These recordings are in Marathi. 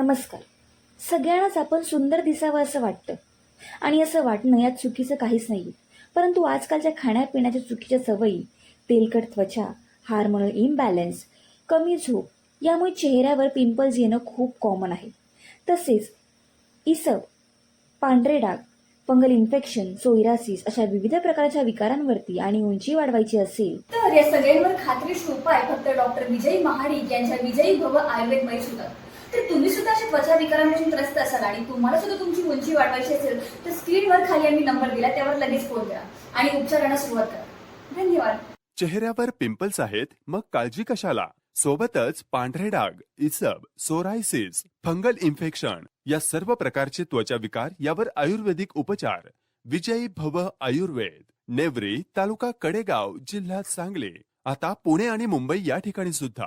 नमस्कार. सगळ्यांनाच आपण सुंदर दिसावं असं वाटतं. आणि असं वाटणं यात चुकीचं काहीच नाही परंतु आजकालच्या खाण्यापिण्याच्या चुकीच्या सवयी तेलकट त्वचा हार्मोनल इम्बॅलन्स कमी झोप यामुळे चेहऱ्यावर पिंपल्स येणं खूप कॉमन आहे. तसेच इसब पांढरे डाग फंगल इन्फेक्शन सोयरासिस अशा विविध प्रकारच्या विकारांवरती आणि उंची वाढवायची असेल तर या सगळ्यांवर खात्रीशीर उपाय फक्त डॉक्टर विजयी महाडिक यांच्या विजयी भव आयुर्वेद सुद्धा तर तुम्ही सुद्धा अशा त्वचा विकारांपासून त्रस्त असाल आणि तुम्हाला सुद्धा तुमची उंची वाढवायची असेल तर स्क्रीनवर खाली आम्ही नंबर दिला त्यावर लगेच फोन करा आणि उपचारांना सुरुवात करा. धन्यवाद. चेहऱ्यावर पिंपल्स आहेत मग काळजी कशाला? सोबतच पांढरे डाग इसब सोरायसिस फंगल इन्फेक्शन या सर्व प्रकारचे त्वचा विकार यावर आयुर्वेदिक उपचार. विजयी भव आयुर्वेद नेवरी तालुका कडेगाव जिल्हा सांगली आता पुणे आणि मुंबई या ठिकाणी सुद्धा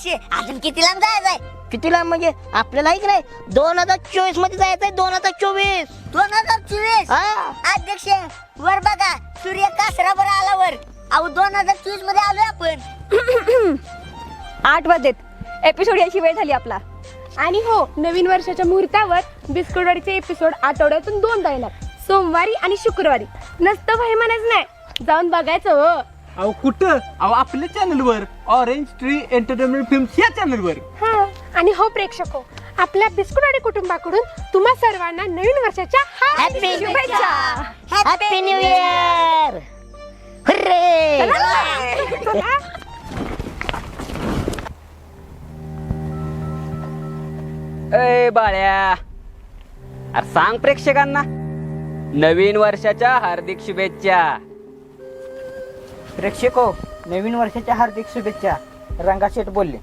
अध्यक्ष अजून किती लांब जायचंय? किती लांब म्हणजे? आपल्याला की नाही? दोन हजार चोवीसमध्ये जायचंय दोन हजार चोवीस. दोन हजार चोवीस? अध्यक्ष वर बघा. सूर्य कासरा वर आला वर. अहो दोन हजार चोवीसमध्ये आलोय आपण. आठ वाजलेत एपिसोड याची वेळ झाली आपला. आणि हो नवीन वर्षाच्या मुहूर्तावर बिस्कुटवाडीचे एपिसोड आठवड्यातून दोनदा येणार. सोमवारी आणि शुक्रवारी. नसतं म्हणाच नाही. जाऊन बघायचं हो. अहो कुठं? अहो आपल्या चॅनलवर ऑरेंज ट्री एंटरटेनमेंट फिल्म्स या चॅनलवर हा आणि हो प्रेक्षक हो आपल्या बिस्कुटवाडी कुटुंबाकडून तुम्हा सर्वांना नवीन वर्षाच्या हॅपी हार्दिक शुभेच्छा. हॅपी न्यू इयर हुर्रे चला. ए बाळ्या. अरे सांग प्रेक्षकांना. नवीन वर्षाच्या हार्दिक शुभेच्छा. प्रेक्षको नवीन वर्षाच्या हार्दिक शुभेच्छा. रंगाशेठ बोलले.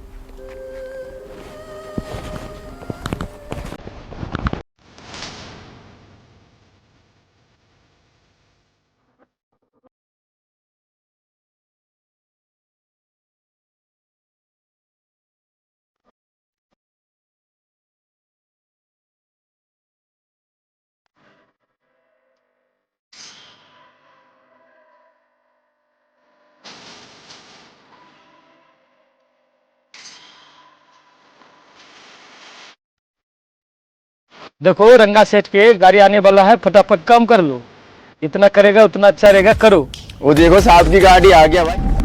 देखो रंगा सेठ के गाड़ी आने वाला है फटाफट काम कर लो। इतना करेगा उतना अच्छा रहेगा करो। वो देखो साहब की गाड़ी आ गया भाई।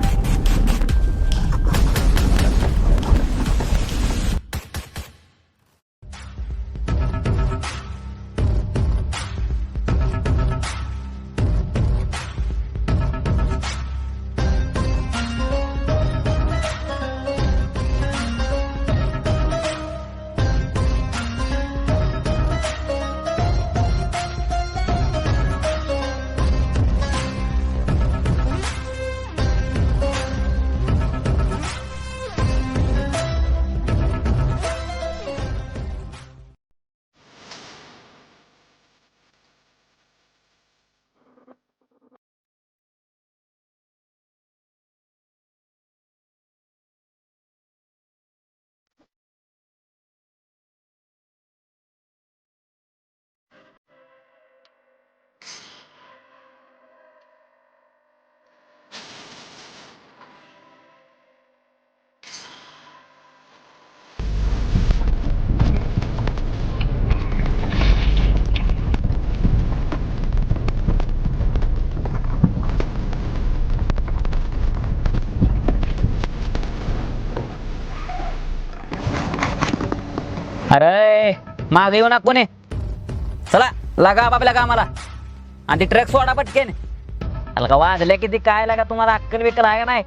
अरे मागे येऊ ना कोणी. चला लागा बाबा कामाला आणि ती ट्रक सोडा पटकेन. आला का वाजल्या किती काय लागा तुम्हाला अक्कल बिक्कल आहे का नाही?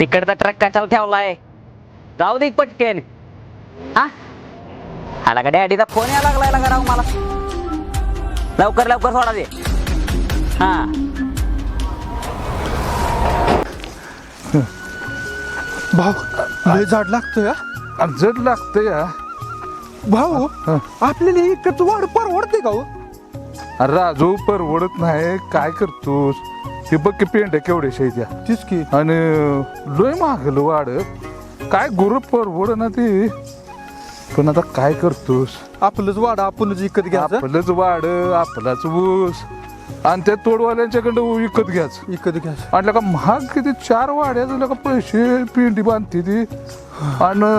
तिकडचा ट्रक कशाला ठेवलाय? जाऊ दे पटकेन. हा? आला का डॅडीचा फोन यायला लागलाय लागा राव मला. लवकर लवकर सोडा दे. हा. भाऊ लय झाड लागतं या जड लागतं या भाऊ आपल्याला इकडचं वाढ परवडते का हो? अरे राजू परवडत नाही. काय करतोस? हे बघ की पेंड्या केवढे शेत्या तीच की. आणि लय मागलं वाढ काय गुरु परवड ना ते. पण आता काय करतोस? आपलंच वाडा आपणच विकत घ्यायचं? आपलंच वाढ आपलाच ऊस. आणि त्या तोडवाल्यांच्याकडं विकत घ्याच विकत घ्यायचं. आणि का महाग किती चार वाड्याचं का पैसे पेंडी बांधते ती. आणि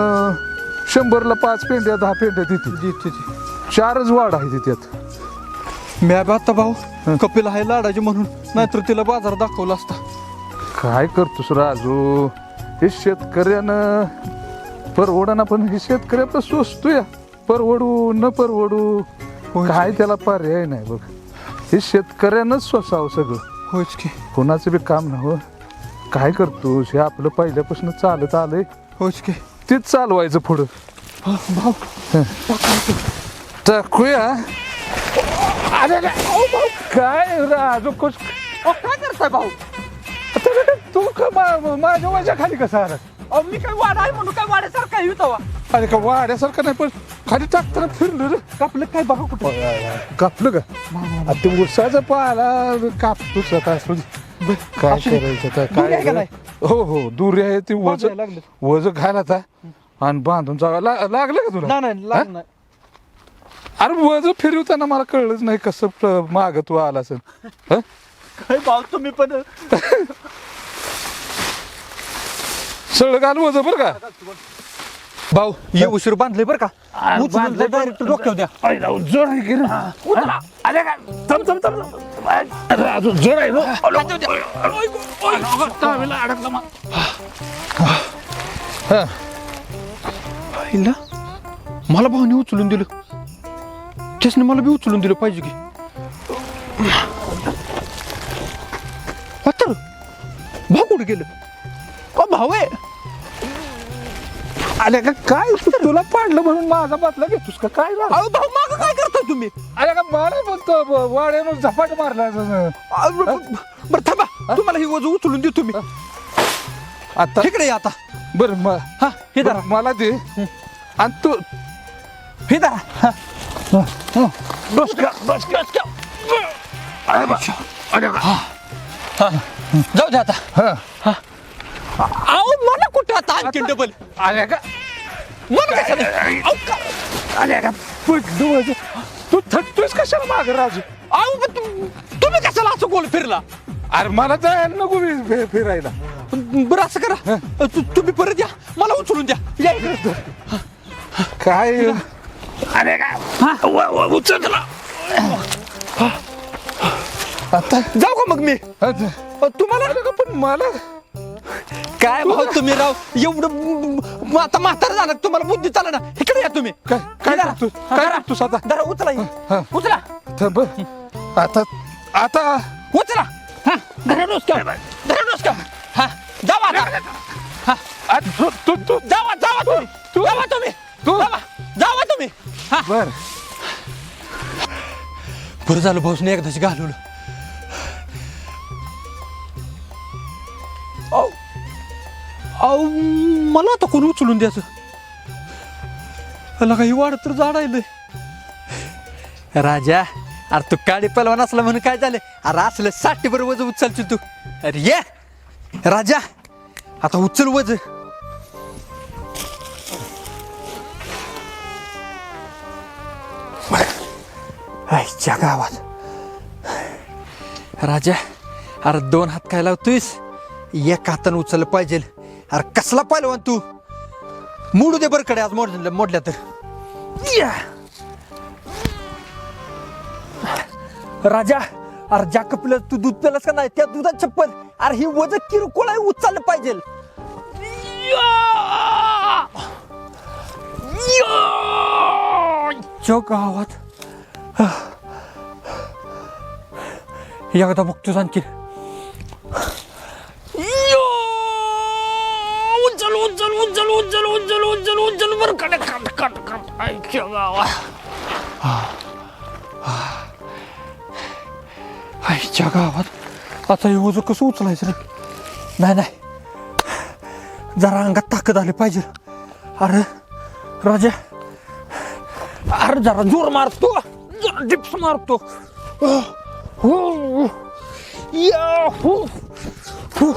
शंभरला पाच पेंड्या दहा पेंड्या देते. चारच वाढ आहे ती त्यात. मी आता भाऊ. कपिल आहे लाडाचे म्हणून. नाहीतर तिला बाजार दाखवला असता. काय करतोस राजू? हे शेतकऱ्यानं परवडना पण हे शेतकरी आपलं स्वस्त या परवडू न परवडू काय त्याला पर्याय नाही बघ. हे शेतकऱ्यानंच स्वसावं सगळं. होयच की. कोणाचं बी काम नव्ह काय करतोस? हे आपलं पहिल्यापासून चालत आलंय. होयच की. तेच चालवायचं पुढं. भाऊ. टाकूया अरे अरे, अहो, भाऊ, काय राजू कुछ काय करताय भाऊ? तू का मा- माझ्या वजा खाली कसा आला अहो मी काय वाडा आहे म्हणून काय वाड्यासारखा आहे तवा अरे का वाड्यासारखं नाही पण खाली टाकताना फिरलो रे. आपलं काय बघा कुठं? कापलं का? ते उसाचं पाला कापतोच आता असू दे. काय करायचं आता बघूया का काय नाही? हो हो दुरी आहे ती वज लागलं. वज घाल आता. आणि बांधून जावं ला- लागलं का तुला? नाही नाही. अरे वज फिरवताना मला कळलंच नाही कसं माग तू आला असेल हं? काय भाऊ तुम्ही पण सळ घाल वज बरं का भाऊ ये उशीर बांधले बरं का उचलून डायरेक्ट डोक्यावर द्या राव, आहे की रे? अरे. अरे, अजून जड आहे ना. अलो. अलो, तावेला अडकला मा. हं. आईला मला भाऊने उचलून दिलं त्यासने मला बी उचलून दिलं पाहिजे की तर भाऊ कुठे गेलं अ भाऊ आहे अरे का काय तुला पाडलं म्हणून माझा बातला घेतोस का काय राव? अहो भाऊ माग काय करताय तुम्ही अरे का मला बोलतो ब- वाड्यानं झपाट मारला असं. अ, ब- ब- बरं थांबा तुम्हाला ही वजन उचलून देतो मी आता इकडे या आता बरं म- हा हे धरा बरं, मला दे आणि तू हे धरा हा. डोसक्या डोसक्या अरे बा. अरे का? जाऊ दे आता हं. अहो मला कुठं आता आणखी डबल अरे का मला कशाला अहो, का- अरे का पडलं माझं. तू थकतोयस कशाला माग राजू अहो पण तु- तुम्ही कशाला असं गोल फिरला अरे मला जायला नको मी फि- फिरायला बरं असं करा तु- तुम्ही परत या मला उचलून द्या या इकडे. काय अरे का व- व- उचल. आता? जाऊ का मग मी? तुम्हाला? का पण मला? काय भाऊ तुम्ही राव? एवढं आता म्हातारा झाला तुम्हाला बुद्धी चाला ना? इकडे या तुम्ही. काय काय हा, काय. करतोस आता धरा उचला. उचला. थांब आता आता उचला. हा. धरा डोसक्या धरा डोसक्या हा. जावा आता. हा. तू तू तू जावा जावा तुम्ही. तू- जावा तुम्ही. तू- जावा. बर. बरं झालं भाऊसने एकदाच घालवलं. अहो, मला आता कोण उचलून द्यायचं? काही वाढत तर जाडायलंय राजा अरे तू काळी पलवान असला म्हणून काय झालं? अरे असलं साठी बरोबर वज उचलशील तू. अरे ये. राजा आता उचल वज आईच्या गावात राजा अरे दोन हात काय लावतोयस? एक हातानं उचललं पाहिजे. अरे कसला पहिलवान तू? मोडू दे बरकडे आज मोड मोडल्या तर. या. राजा अरे ज्या कपल तू दूध प्यालास का नाही त्या दुधात चप्पल. अरे ही वज किरकोळ आहे उचललं पाहिजे? या. या. च्या गावात एकदा बघतोस आणखी उचल उचल उचल उचल उचल उचल उचल बरं कट कट कट कट ऐक्य गावा आईच्या गावात आता हे ओझं कसं उचलायचं रे नाही नाही जरा अंगात ताकद आली पाहिजे अरे राजा अरे जरा जोर मारतो डिप्स मारतो हो या हो हो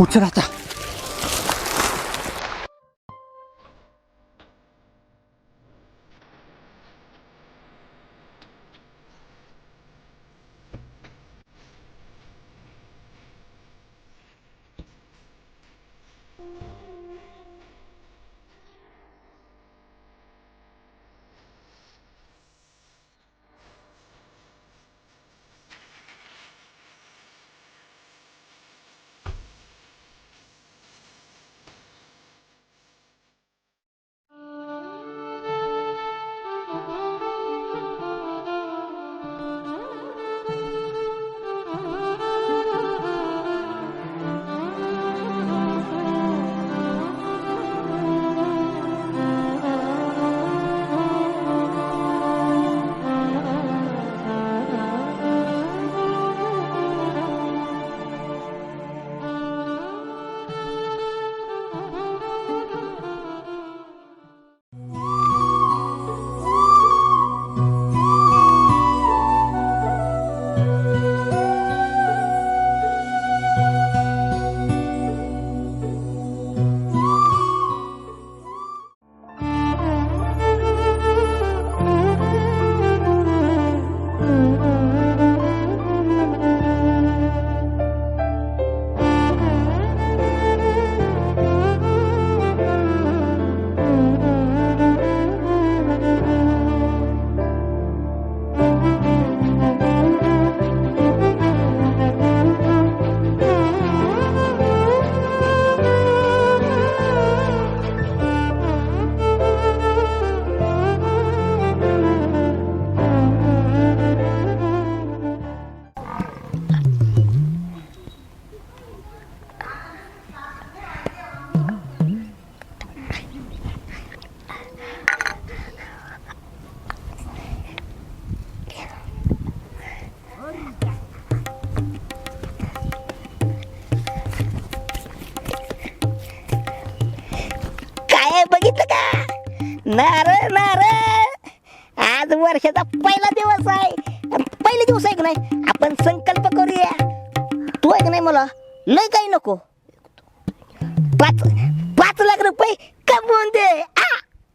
उचल आता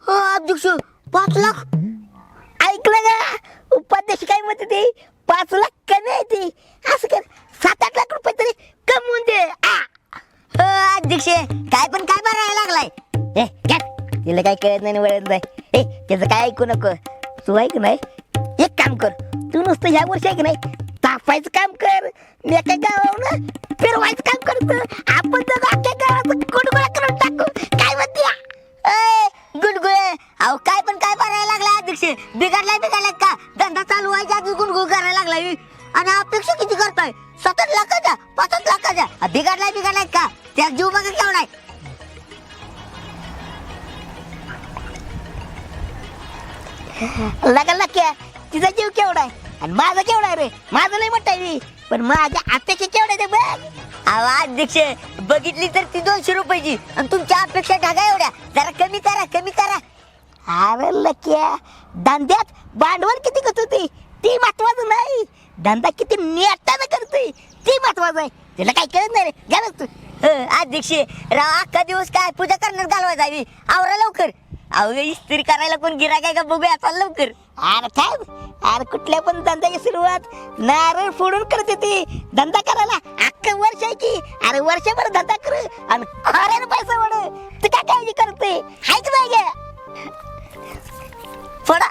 हो अध्यक्ष पाच लाख. ऐकलं का उपाध्यक्ष काय म्हणते ते? पाच लाख कमी आहे ते? असं कर. सात आठ लाख रुपये तरी कमवून दे. आ! हो अध्यक्ष काय पण काय बघायला लागलाय? ए घ्या. तिला काय कळत नाही वळत नाही. ए त्याचं काय ऐकू नको. तू ऐक नाही एक काम कर. तू नुसतं ह्या वर्षी ऐक नाही तापायचं काम कर. मी एका गावावरून फिरवायचं काम करतो. आपण तर अख्ख्या गावाचं गुडगुळा करून टाकू. काय म्हणते? गुणगुळे. गुडगुळे अहो काय पण काय करायला लागला अध्यक्ष? बिघडलाय बिघडलाय का? धंदा चालू व्हायच्या आधी गुणगुळ करायला लागलाय आणि अपेक्षा किती करताय? सतत लाखाच्या पाच लाखाच्या बिघडलाय बिघडलाय का? त्या जीव बघा केवढा आहे. लगा लक्या तिचा जीव केवढा आहे? आणि माझा केवढा आहे रे? माझं नाही म्हणताय मी पण माझ्या अपेक्षा केवढ्या आहे ते बघ. अहो अध्यक्ष बघितली तर ती दोनशे रुपयाची. आणि तुमच्या अपेक्षा ढागा एवढ्या. जरा कमी करा कमी करा. अरे लक्या धंद्यात भांडवल किती करतो होती ती महत्वाचं नाही. धंदा किती नेटानं करतोय. ती महत्वाचं आहे. त्याला काय कळत नाही रे. घ्या ना तू. हं, अध्यक्ष राव अख्खा दिवस काय पूजा करण्यात घालवायचा आवरा लवकर. अहो इस्त्री करायला कोण गिराक आहे का? बघूया आता लवकर. अरे काय अरे कुठल्या पण धंद्याची सुरुवात नारळ फोडून करते ती धंदा करायला अख्ख वर्ष आहे की. अरे वर्षभर धंदा कर आणि खऱ्यानं पैसा वाढ. तू काय काळजी करते? हायच नाही गे. फोडा.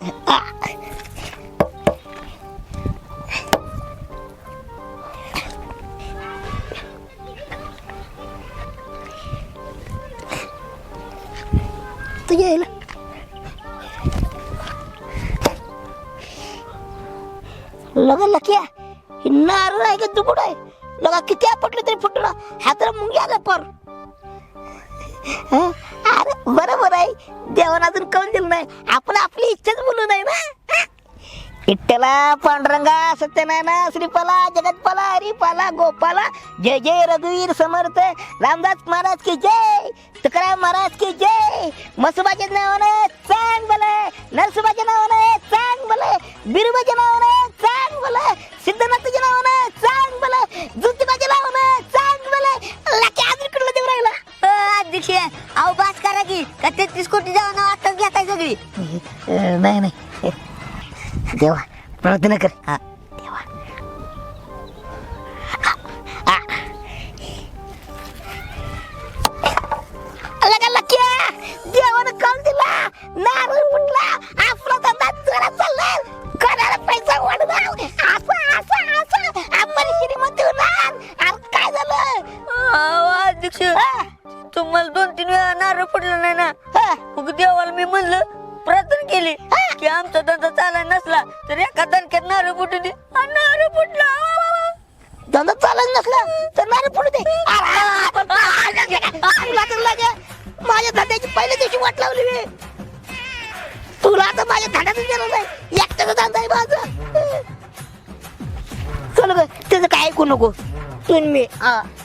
तू यायला लगा लकिया ही नारळ आहे का दुबड आहे. लगा किती आपटलं तरी फुटलं. हाताला मुंग्या आला पर. हं? अरे बरोबर आहे. देवानं अजून कळून दिलं नाही. आपण आपली इच्छाच बोलू नाही ना? विठ्ठला पांडुरंगा सत्यनारायणा श्रीपाला जगतपाला हरिपाला गोपाला जय जय रघुवीर समर्थ रामदास महाराज की जय तुकाराम महाराज की जय मसुबाच्या नावानं चांग भले नरसुबाच्या नावानं चांग भले बिरुबाच्या नावानं चांग भले सिद्धनाथच्या नावानं चांग भले ज्योतिबाच्या नावानं चांग भले लाकी अजून कुठलं देऊ राहिला. अध्यक्ष अहो बास करा की का तेहतीस कोटी जाऊन आताच घेताय सगळी? नाही नाही. देवा प्रार्थना कर हा तुम्ही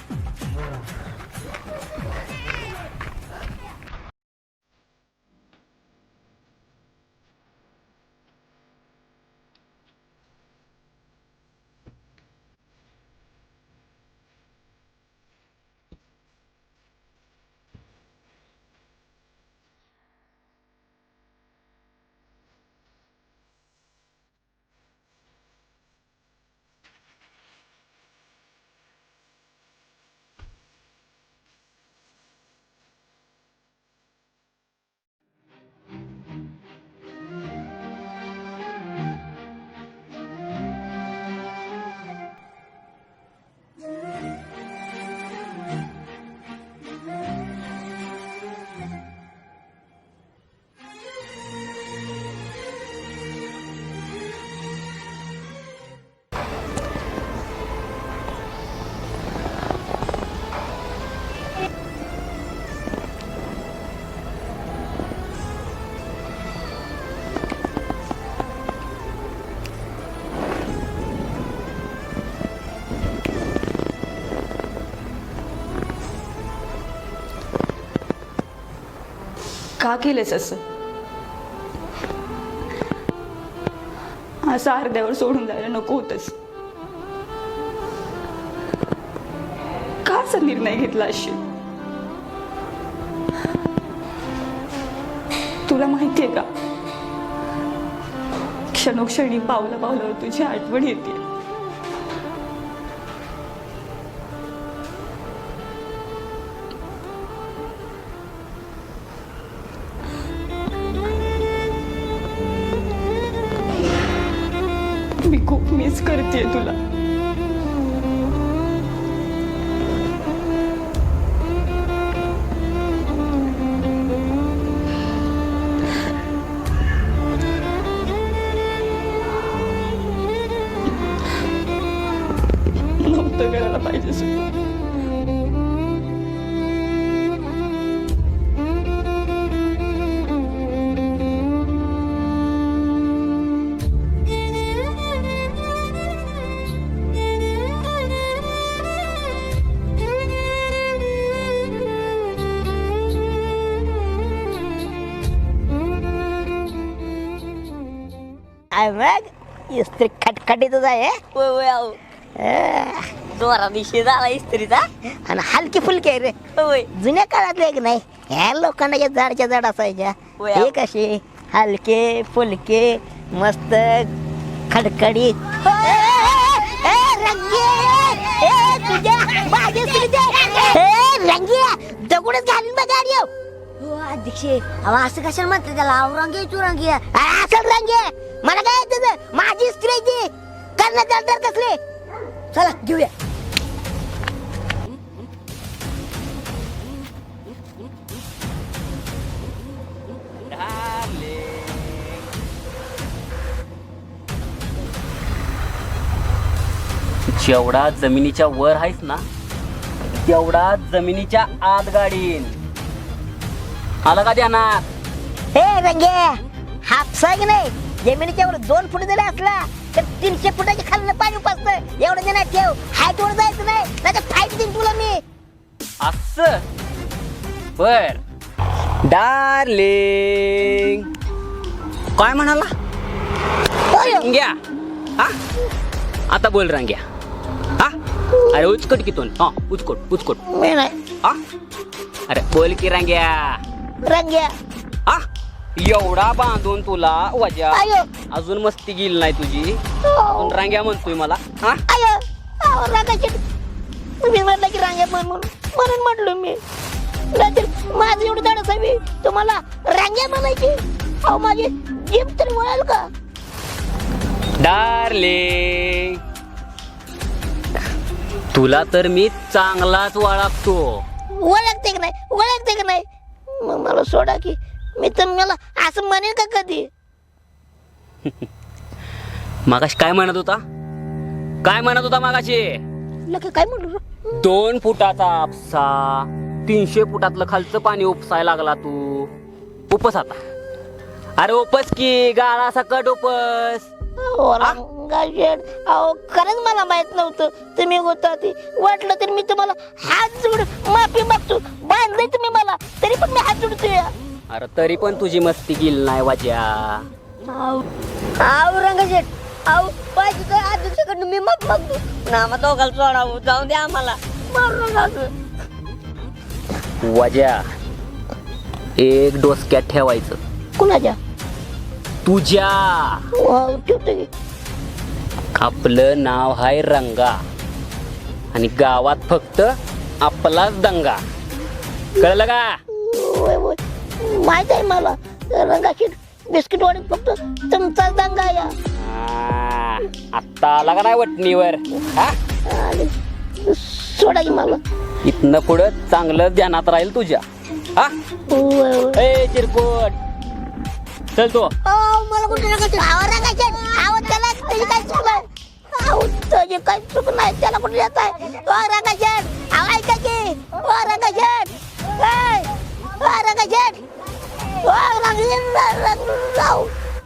का केलंस असं. असं अर्ध्यावर सोडून जायला नको होतच का असा निर्णय घेतला अशी? तुला माहितीये का? क्षणोक्षणी पावला पावलावर तुझी आठवण येते. करते तुला आहे मग. इस्त्री खटखटीतच आहे. जोरा दिवशी झाला इस्त्रीचा. आणि हलकी फुलकी आहे रे. होय. जुन्या काळातले एक नाही. ह्या लोखंडाच्या झाडच्या झाड असायच्या. हे कसे हलके फुलके मस्त खडखडीत ए, ए, रंगे, ए, तुझ्या इस्त्रीच्या, ए, रंगे, दगडच घालीन बघ अध्यक्ष अहो असं कशाला म्हणते त्याला? औरंगी चुरंगी. असल रंगे मला काय येतं माझी स्त्री आहे ती. करण्यात कसले? चला घेऊया. जेवढा जमिनीच्या वर आहेस ना तेवढा जमिनीच्या आत गाडीन. आलं का ध्यानात हे रंगे हापसा की नाही. जमिनीच्या वर दोन फूट जरी असला तर तीनशे फुटाच्या खाली पाणी पासतं एवढं जण ठेव. हाईट वर जायचं नाही नाही फाईट देईन तुला मी. अस? बर. डार्लिंग काय म्हणाला? रंग्या. हा? आता बोल रंग्या. हा? अरे उचकट की तोंड. हा उचकट उचकट. मी नाही. हा? अरे बोल की रंग्या. रंग्या हा एवढा बांधून तुला वजा. आयो. अजून मस्ती गेली नाही तुझी. पण रांग्या म्हणतोय मला. हा? आयो. अहो, रागाची तुम्ही म्हटलं की रांग्या म्हण म्हणून. म्हणून म्हटलो मी. नाहीतर माझं एवढं धाडस आहे मी. तुम्हाला रांग्या म्हणायची. अहो माझी जीभ तरी वळाल का? डार्लिंग तुला तर मी चांगलाच वाळगतो ओळखते का नाही? ओळखते का नाही? मग मला सोडा की. मी तर मला असं म्हणेन का कधी? मागाशी काय म्हणत होता? काय म्हणत होता मागाशी? लक काय म्हणलो रे? दोन फुटाचा आपसा तीनशे फुटातलं खालचं पाणी उपसायला लागला तू. उपस आता. अरे उपस की गाळा सकट उपस. अहो, रंगाशेठ अहो खरंच मला माहीत नव्हतं. तुम्ही होता ती. वाटलं तर मी तुम्हाला हात जोड माफी मागतो. बांधलंय तुम्ही मला. तरी पण मी हात जोडतोय. अरे तरी पण तुझी मस्ती गेली नाही वाज्या. रंगाशेठ आव पाहिजे तर आजच्याकडनं मी मग मागतो. ना मग दोघाला सोडावं जाऊ द्या आम्हाला. मारून जातो. वाज्या एक डोसक्यात ठेवायचं. कुणाच्या? की आपलं नाव आहे रंगा. आणि गावात फक्त आपलाच दंगा. कळलं का? होय होय. माहीत आहे मला. रंगाशेठ बिस्किट वाढत फक्त तुमचाच दंगा या आ, आत्ता आला का नाही वटणीवर? हा? आणि सोडा की मला. इथनं पुढं चांगलं ध्यानात राहील तुझ्या. हा? होय होय. ए चिरकोट. चल तो. अहो, मला कुठे रंगाशेठ आव त्याला त्याची काय नाही काय नाही त्याला कुठे जात आहे? ओ ऐका की. ओ रंगाशेठ ए, ओ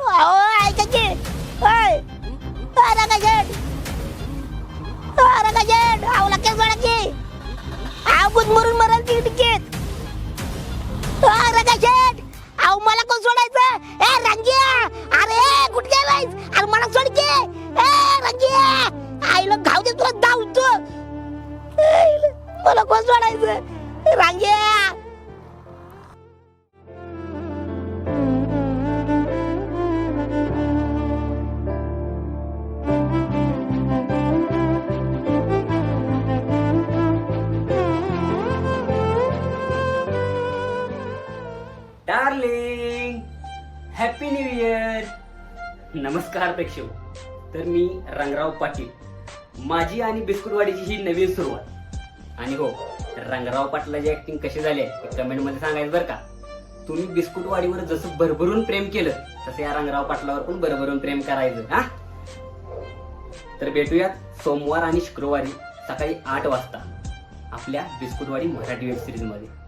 अहो ऐका की. ओय ओ रंगाशेठ ओ रंगाशेठ की. आव गुदमरून मरल टिकीत मला कोण सोडायचं? ए रंगिया! अरे कुठे गेलायस अरे मला सोड के. ए रंगिया! आईला घाव दे तुला धावतो मला कोण सोडायचं? रंगिया! डार्लिंग हॅपी न्यू इयर नमस्कार प्रेक्षक तर मी रंगराव पाटील. माझी आणि बिस्कुटवाडीची ही नवीन सुरुवात. आणि हो रंगराव पाटलाची ऍक्टिंग कशी झाली आहे ते कमेंटमध्ये सांगायचं बरं का? तुम्ही बिस्कुटवाडीवर जसं भरभरून प्रेम केलं तसं या रंगराव पाटलावर पण भरभरून प्रेम करायचं हा? तर भेटूयात सोमवार आणि शुक्रवारी सकाळी आठ वाजता आपल्या बिस्कुटवाडी मराठी वेब सिरीजमध्ये.